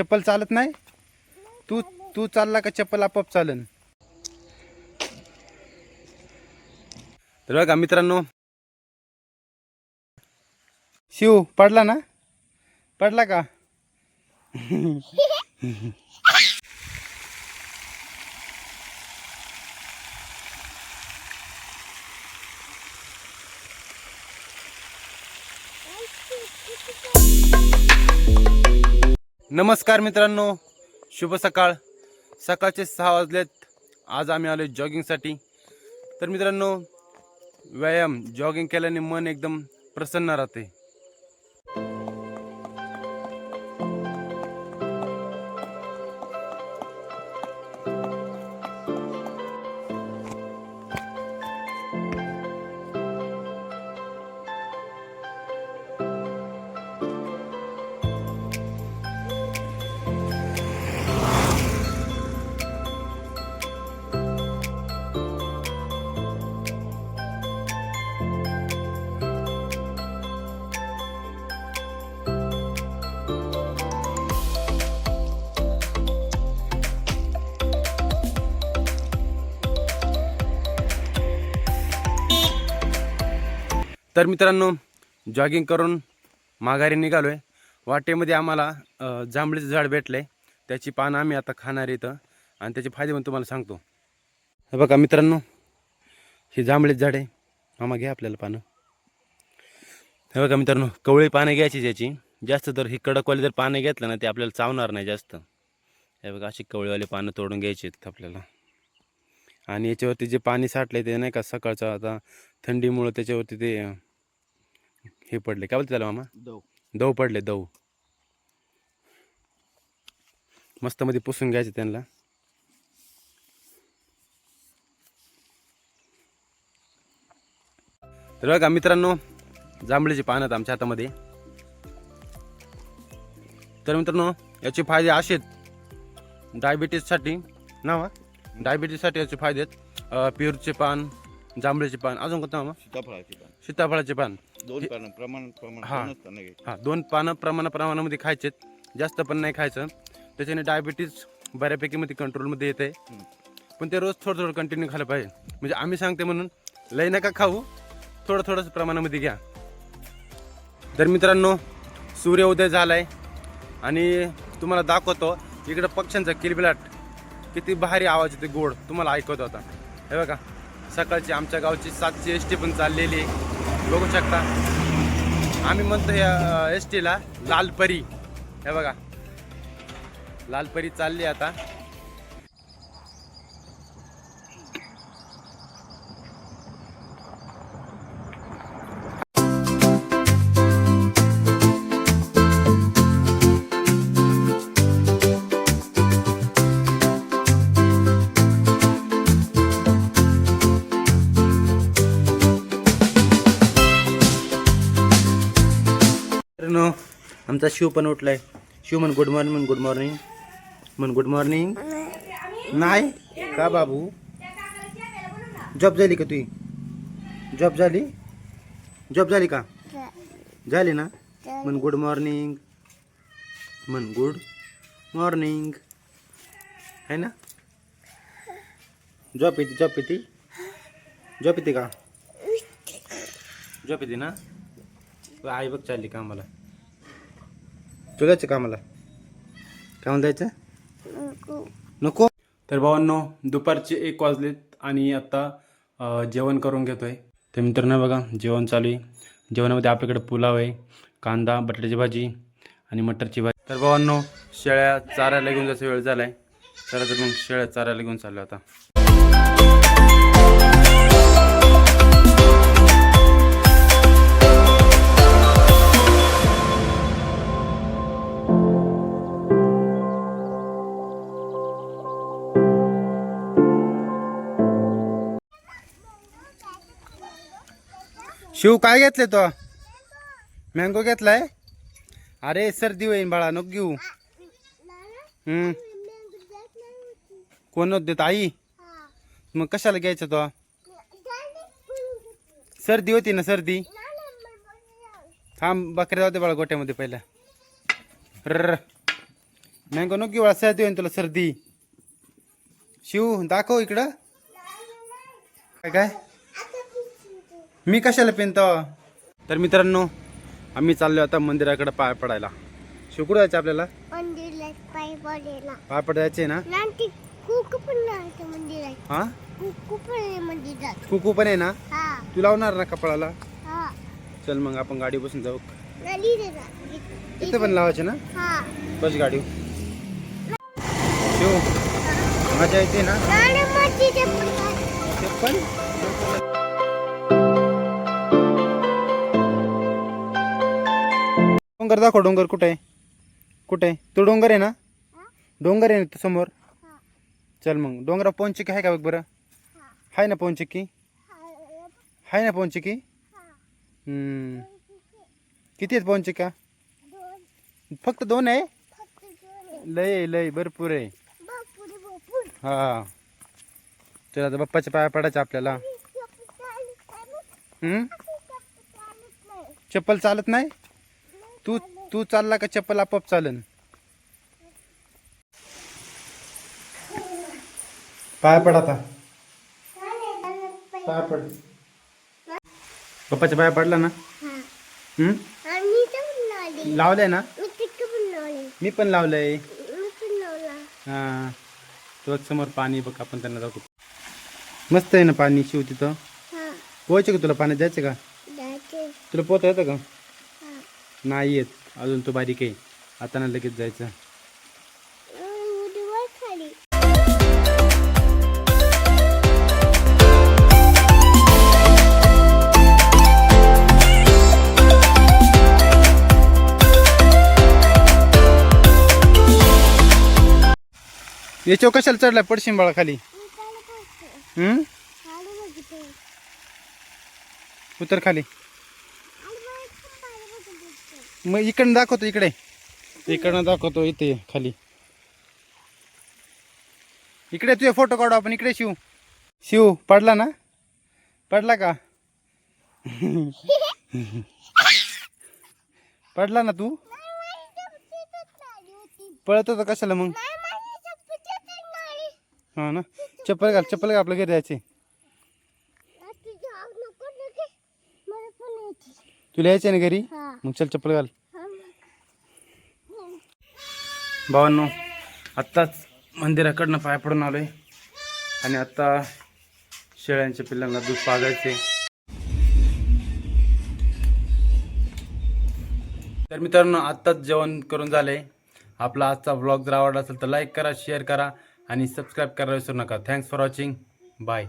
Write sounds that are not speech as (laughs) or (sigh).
चप्पल चालत नाही? तू तू चालला का चप्पल आपोआप चालन? तर बघा मित्रांनो. शिव पडला ना? पडला का? (laughs) नमस्कार मित्रांनो शुभ सकाळ. सकाळचे सहा वाजलेत. आज आम्ही आलो जॉगिंगसाठी. तर मित्रांनो व्यायाम जॉगिंग केल्याने मन एकदम प्रसन्न राहते. तर मित्रांनो जॉगिंग करून माघारी निघालो आहे वाटेमध्ये आम्हाला जांभळीचं झाड भेटलं आहे त्याची पानं आम्ही आता खाणार इथं. आणि त्याचे फायदे पण तुम्हाला सांगतो. हे बघा मित्रांनो हे जांभळीचं झाड आहे. मामा घ्या आपल्याला पानं. हे बघा मित्रांनो कवळी पानं घ्यायची त्याची. जास्त तर ही कडकवाली जर पानं घेतलं ना ते आपल्याला चावणार नाही जास्त. हे बघा अशी कवळीवाले पानं तोडून घ्यायची आहेत आपल्याला. आणि याच्यावरती जे पाणी साठले ते नाही का सकाळचं आता थंडीमुळं त्याच्यावरती ते हे पडले काय बोलते त्याला मामा? दो दव पडले दव. मस्त मध्ये पुसून घ्यायचे त्यांना. तर बघा मित्रांनो जांभळीचे पानं आहेत आमच्या हातामध्ये. तर मित्रांनो याचे फायदे असे आहेत. डायबिटीजसाठी ना वा डायबिटीजसाठी याचे फायदे आहेत. पेरूचे पान जांभळीचे पान अजून कोणतं मामा? सीताफळाची पान. सीताफळाचे पान. दोन पानं प्रमाण प्रमाण हा. दोनच पानं घ्यायची. हा दोन पानं प्रमाण प्रमाणामध्ये खायचेत जास्त पण नाही खायचं. त्याच्याने डायबिटीज बऱ्यापैकी मध्ये कंट्रोलमध्ये येते. हम्म. पण ते रोज थोडं थोडं कंटिन्यू खायला पाहिजे. म्हणजे आम्ही सांगते म्हणून लय नका खाऊ. थोडं थोडंसं प्रमाणामध्ये घ्या. तर मित्रांनो सूर्य उदय झालाय. आणि तुम्हाला दाखवतो इकडं पक्ष्यांचा किलबिलाट. किती भारी आवाज येते गोड. तुम्हाला ऐकवत होता. हे बघा सकाळची आमच्या गावची सातची एस टी पण चाललेली आहे. बघू शकता. आम्ही म्हणतो या एस टीला लालपरी. हे बघा. लालपरी चालली आता. आमचा शिव पण उठलाय. शिव म्हण गुड मॉर्निंग म्हण गुड मॉर्निंग म्हण गुड मॉर्निंग नाही. का बाबू? जॉब झाली का तुझी जॉब झाली. जॉब झाली का? झाली ना. म्हण गुड मॉर्निंग म्हण गुड मॉर्निंग है ना? जॉब येते जॉब येते. जॉब येते का? जॉब येते ना? आई बघ चालली का आम्हाला तू जायचं कामाला? कामाला जायचं? नको. तर भावांनो दुपारचे एक वाजलेत आणि आता जेवण करून घेतोय. तर मित्रांनो बघा जेवण चालू आहे. जेवणामध्ये आपल्याकडे पुलाव आहे कांदा बटाट्याची भाजी आणि मटरची भाजी. तर भावांनो शेळ्या चारायला घेऊन जायचा वेळ झालाय. चला तर मग शेळ्या चारायला घेऊन चाललो आता. शिव काय घेतले तो? मँगो घेतलाय? अरे सर्दी होईन बाळा, नको घेऊ. हम्म. कोण देत? आई? मग कशाला घ्यायचं तो? सर्दी होती ना, सर्दी? थांब, बकऱ्या जाते बाळा गोट्यामध्ये पहिल्या. रर मँगो नको किंवा सर्दी होईन तुला, सर्दी. शिव, दाखव इकडं. काय काय? मी कशाला पेनतो तर मित्रांनो आम्ही चाललो आता मंदिराकडे पाय पडायला. शिव कुठं जायचं आपल्याला? मंदिरात पाय पडायला. पाय पडायचे ना? नांटी कुकू पण नाही मंदिरात. हा? कुकू पण आहे मंदिरात. कुकू पण आहे ना? हा. तू लावणार ना कपाळाला? हा. चल मग आपण गाडी बसून जाऊ. नली रे ना. इथं पण लावायचे ना? हा. बस गाडी. शिव मजा येते ना? आहे. चप्पल डोंगर दाखव डोंगर कुठे आहे? कुठे आहे? तो डोंगर आहे ना? डोंगर आहे ना समोर? चल मग डोंगरा पोनचिकी आहे का बघ बरं? आहे ना पोनचिकी आहे ना पोनचिकी किती आहेत पोनचिका फक्त दोन आहे? लय लय भरपूर आहे. हा. चल आता बाप्पाच्या पाया पडायचं आपल्याला. चप्पल चालत नाही. तू तू चालला का चप्पल आपोआप चालन पाय पड आता. पाय पड पप्पाच्या पाया पडला ना हा. हम्म? लावलंय ना मी पण लावलंय. हा तो समोर पाणी बघ आपण त्यांना दाखवू मस्त आहे ना पाणी शिव तिथं हा. पोहायचं का तुला पाण्यात जायचं का. तुला पोहता येतं का. नाही येत. अजून तो बारीक आहे. आता ना लगेच जायचं. याच्यावर कशाला चढलाय? पडशीन बाळा खाली. हम्म. उतर खाली आणि मग इथं पाय बघितलं. मग इकडनं दाखवतो इकडे. इकडनं दाखवतो इथे खाली. इकडे तुझे फोटो काढू आपण इकडे शिव. शिव पडला ना? पडला का? पडला ना तू. पळत होता कशाला मग. हा ना? चप्पल घाल चप्पल घाल आपल्या घरी जायचे यायची. तुला यायचे ना घरी. मग चल चप्पल घाल. भावांनो आत्ताच मंदिराकडनं पाय पडून आलोय. आणि आता शेळ्यांच्या पिल्लांना दूध पाजायचे तर मित्रांनो आत्ताच जेवण करून झालंय. आपला आजचा ब्लॉग जर आवडला असेल तर लाईक करा शेअर करा आणि सबस्क्राईब करायला विसरू नका. Thanks for watching bye